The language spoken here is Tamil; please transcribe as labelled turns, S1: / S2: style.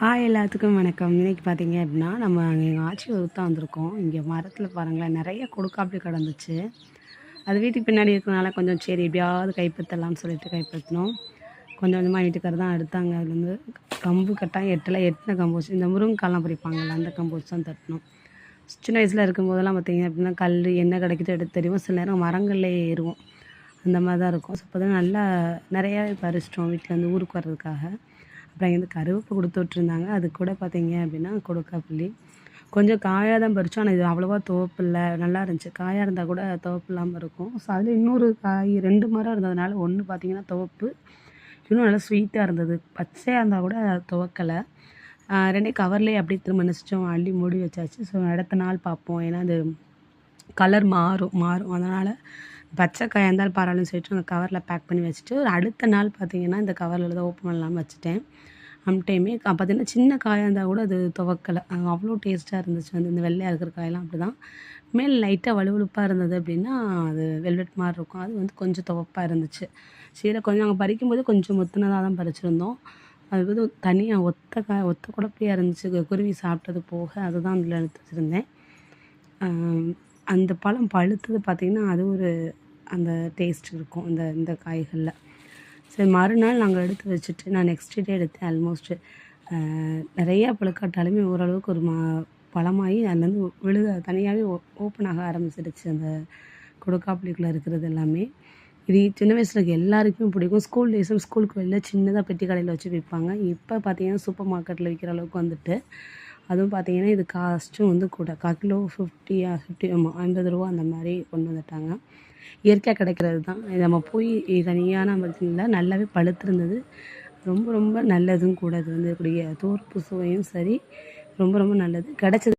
S1: ஹாய் எல்லாத்துக்கும் வணக்கம். இன்னைக்கு பார்த்தீங்க அப்படின்னா நம்ம அங்கே எங்கள் ஆட்சி தான் வந்திருக்கோம். இங்கே மரத்தில் பாருங்களேன் நிறைய கொடுக்காப்பி கிடந்துச்சு. அது வீட்டுக்கு பின்னாடி இருக்கிறனால கொஞ்சம் சரி எப்படியாவது கைப்பற்றலாம்னு சொல்லிட்டு கைப்பற்றினோம். கொஞ்சம் கொஞ்சமாக வீட்டுக்காரர் தான் எடுத்தாங்க. அதுலேருந்து கம்பு கட்டாங்க எட்டில் எட்டின கம்பு வச்சு இந்த முருங்கைக்காலாம் பறிப்பாங்கள்ல அந்த கம்பு வச்சு தான் தட்டினோம். சின்ன வயசில் இருக்கும்போதெல்லாம் பார்த்தீங்க அப்படின்னா கல் என்ன கிடைக்குதோ எடுத்து தெரியும் சில நேரம் மரங்கள்லே ஏறுவோம். அந்த மாதிரி தான் இருக்கும். ஸோ இப்போ தான் நல்லா நிறையாவே பறிச்சிட்டோம் வீட்டிலேருந்து ஊருக்கு வர்றதுக்காக. அப்புறம் இங்கேருந்து கருவேப்பு கொடுத்து விட்ருந்தாங்க அது கூட பார்த்தீங்க அப்படின்னா கொடுக்காப்புளி கொஞ்சம் காயாக தான் பறித்தோம் ஆனால் இது அவ்வளோவா துவப்பில்லை நல்லா இருந்துச்சு. காயாக இருந்தால் கூட துவப்பு இல்லாமல் இருக்கும். ஸோ அதில் இன்னொரு காய் ரெண்டு மரம் இருந்ததுனால ஒன்று பார்த்தீங்கன்னா துவப்பு இன்னும் நல்லா ஸ்வீட்டாக இருந்தது. பச்சையாக இருந்தால் கூட துவக்கலை. ரெண்டே கவர்லேயே அப்படியே திரும்ப நினச்சிட்டோம் அள்ளி மூடி வச்சாச்சு. ஸோ அடுத்த நாள் பார்ப்போம். ஏன்னா அது கலர் மாறும் மாறும். அதனால் பச்சை காயாக இருந்தாலும் பரவாயில்லன்னு சொல்லிட்டு அந்த கவரில் பேக் பண்ணி வச்சுட்டு அடுத்த நாள் பார்த்தீங்கன்னா இந்த கவரில் தான் ஓப்பன் பண்ணலாம்னு வச்சுட்டேன். அம்டைமே பார்த்தீங்கன்னா சின்ன காயாக இருந்தால் கூட அது துவக்கலை. அவ்வளோ டேஸ்ட்டாக இருந்துச்சு. வந்து இந்த வெள்ளையாக இருக்கிற காயெல்லாம் அப்படி தான் மேல் லைட்டாக வலுவழுப்பாக இருந்தது அப்படின்னா அது வெல்வெட் மாதிரி இருக்கும். அது வந்து கொஞ்சம் துவப்பாக இருந்துச்சு. சீரை கொஞ்சம் நாங்கள் பறிக்கும்போது கொஞ்சம் முத்துனதாக தான் பறிச்சிருந்தோம். அது வந்து தனியாக ஒத்த காய் ஒத்த குழப்பையாக இருந்துச்சு. குருவி சாப்பிட்டது போக அதுதான் அதில் எடுத்து வச்சுருந்தேன். அந்த பழம் பழுத்தது பார்த்திங்கன்னா அது ஒரு அந்த டேஸ்ட் இருக்கும் அந்த இந்த காய்களில். சரி மறுநாள் நாங்கள் எடுத்து வச்சுட்டு நான் நெக்ஸ்ட் டே எடுத்தேன் ஆல்மோஸ்ட்டு நிறையா பழுக்காட்டாலுமே ஓரளவுக்கு ஒரு மா பழமாகி அதுலேருந்து விழுக தனியாகவே ஓ ஓப்பன் ஆக ஆரம்பிச்சிடுச்சு அந்த கொடுக்காப்புளிக்குள்ளே இருக்கிறது எல்லாமே. இது சின்ன வயசில் இருக்க எல்லாருக்குமே பிடிக்கும். ஸ்கூல் டேஸும் ஸ்கூலுக்கு வெளில சின்னதாக பெட்டி கடையில் வச்சு விற்பாங்க இப்போ பார்த்தீங்கன்னா சூப்பர் மார்க்கெட்டில் விற்கிற அளவுக்கு வந்துட்டு அதுவும் பார்த்தீங்கன்னா இது காஸ்ட்டும் வந்து கூட கால் கிலோ ஃபிஃப்டியா ஃபிஃப்டி ஆமாம் ஐம்பது ரூபா அந்த மாதிரி கொண்டு வந்துட்டாங்க. இயற்கையாக கிடைக்கிறது தான். இது நம்ம போய் தனியான இல்லை நல்லாவே பழுத்திருந்தது. ரொம்ப ரொம்ப நல்லதும் கூட. அது வந்து கூடிய தோற்பு சுவையும் சரி ரொம்ப ரொம்ப நல்லது. கிடச்சது